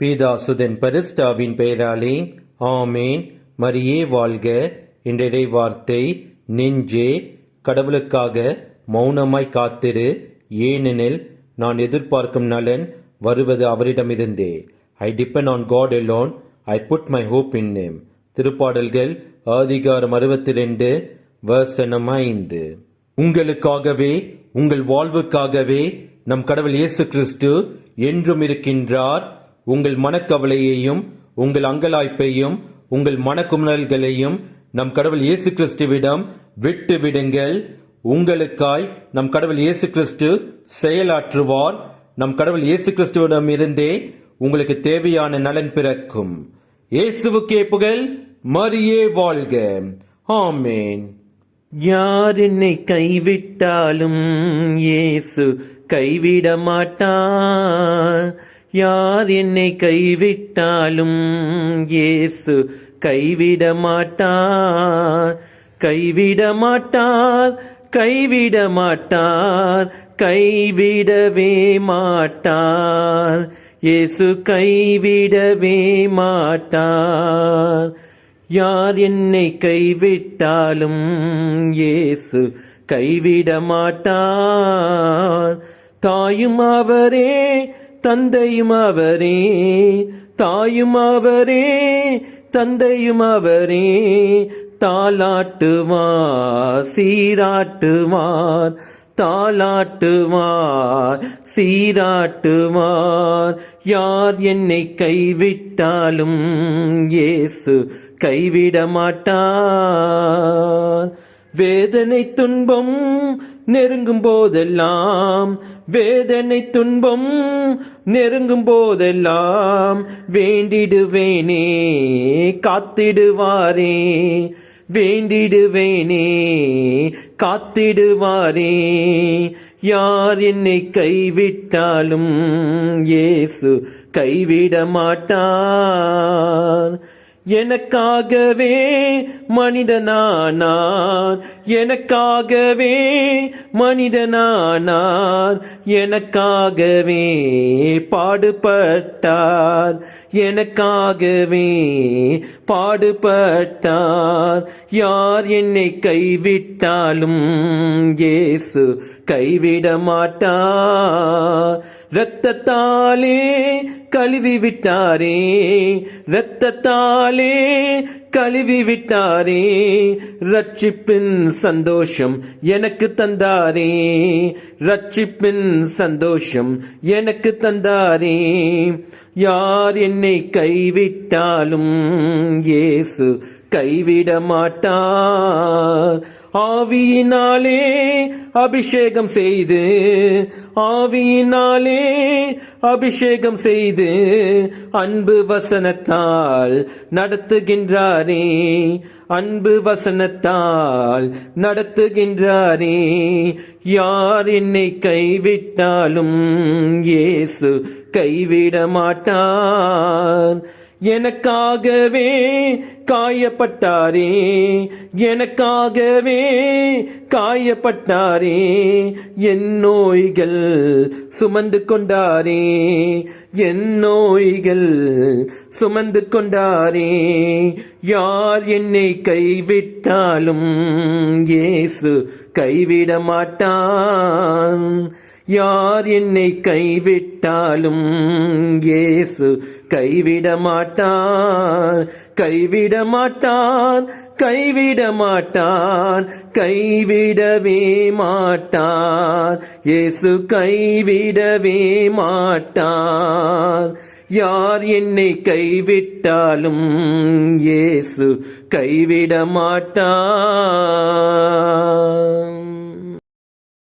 பீதாசுதன் பரிஸ்டாவின் பெயராலே ஆமேன். மரியே வாழ்க. என்றடை வார்த்தை நெஞ்சே கடவுளுக்காக மௌனமாய் காத்திரு. ஏனெனில் நான் எதிர்பார்க்கும் நலன் வருவது அவரிடமிருந்தே. I depend on God alone I put my hope in name திருப்பாடல்கள் அதிகாரம் அறுபத்தி ரெண்டு வசனம் ஐந்து. உங்களுக்காகவே உங்கள் வாழ்வுக்காகவே நம் கடவுள் இயேசு கிறிஸ்து என்றும் இருக்கின்றார். உங்கள் மனக்கவலையையும் உங்கள் அங்கலாய்ப்பையும் உங்கள் மனக்குமுறல்களையும் நம் கடவுள் இயேசு கிறிஸ்துவிடம் விட்டு விடுங்கள். உங்களுக்காய் நம் கடவுள் இயேசு கிறிஸ்து செயலாற்றுவார். நம் கடவுள் இயேசு கிறிஸ்துவிடம் இருந்தே உங்களுக்கு தேவையான நலன் பிறக்கும். இயேசுவுக்கே புகழ் மரியே வாழ்க. ஆமேன். யார் என்னை கைவிட்டாலும் இயேசு கைவிட மாட்டார் யார் என்னை கைவிட்டாலும் இயேசு கைவிட மாட்டார் கைவிட மாட்டார் கைவிட மாட்டார் கைவிடவே மாட்டார். இயேசு கைவிடவே மாட்டார். யார் என்னை கைவிட்டாலும் இயேசு கைவிட மாட்டார் தாயும் அவரே தந்தையும் அவரே தாயும் அவரே தந்தையும் அவரே. தாலாட்டுவார் சீராட்டுவார் தாலாட்டுவார் சீராட்டுவார். யார் என்னை கைவிட்டாலும் இயேசு கைவிட மாட்டார் வேதனை துன்பம் நெருங்கும் போதெல்லாம் வேதனை துன்பம் நெருங்கும் போதெல்லாம் வேண்டிடுவேனே காத்திடுவாரே வேண்டிடுவேனே காத்திடுவாரே. யார் என்னை கைவிட்டாலும் இயேசு கைவிட மாட்டார் எனக்காகவே மனிதனானார். எனக்காகவே மனிதனானார். எனக்காகவே பாடுபட்டார். எனக்காகவே பாடுபட்டார். யார் என்னை கைவிட்டாலும் இயேசு கைவிட மாட்டார் இரத்தத்தாலே கழுவி விட்டாரே. இரத்தத்தாலே கழுவி விட்டாரே ரட்சிப்பின் சந்தோஷம் எனக்கு தந்தாரே ரட்சிப்பின் சந்தோஷம் எனக்கு தந்தாரே. யார் என்னை கைவிட்டாலும் இயேசு கைவிட மாட்டார். ஆவியினாலே அபிஷேகம் செய்து ஆவியினாலே அபிஷேகம் செய்து அன்பு வசனத்தால் நடத்துகின்றாரே. அன்பு வசனத்தால் நடத்துகின்றாரே. யார் என்னை கைவிட்டாலும் இயேசு கைவிட மாட்டார் எனக்காகவே காயப்பட்டாரே எனக்காகவே காயப்பட்டாரே என் நோய்கள் சுமந்து கொண்டாரே என் நோய்கள் சுமந்து கொண்டாரே. யார் என்னை கைவிட்டாலும் இயேசு கைவிட மாட்டான் யார் என்னை கைவிட்டாலும் இயேசு கைவிட மாட்டார் கைவிட மாட்டார் கைவிட மாட்டார் கைவிடவே மாட்டார். இயேசு கைவிடவே மாட்டார். யார் என்னை கைவிட்டாலும் இயேசு கைவிட மாட்டார்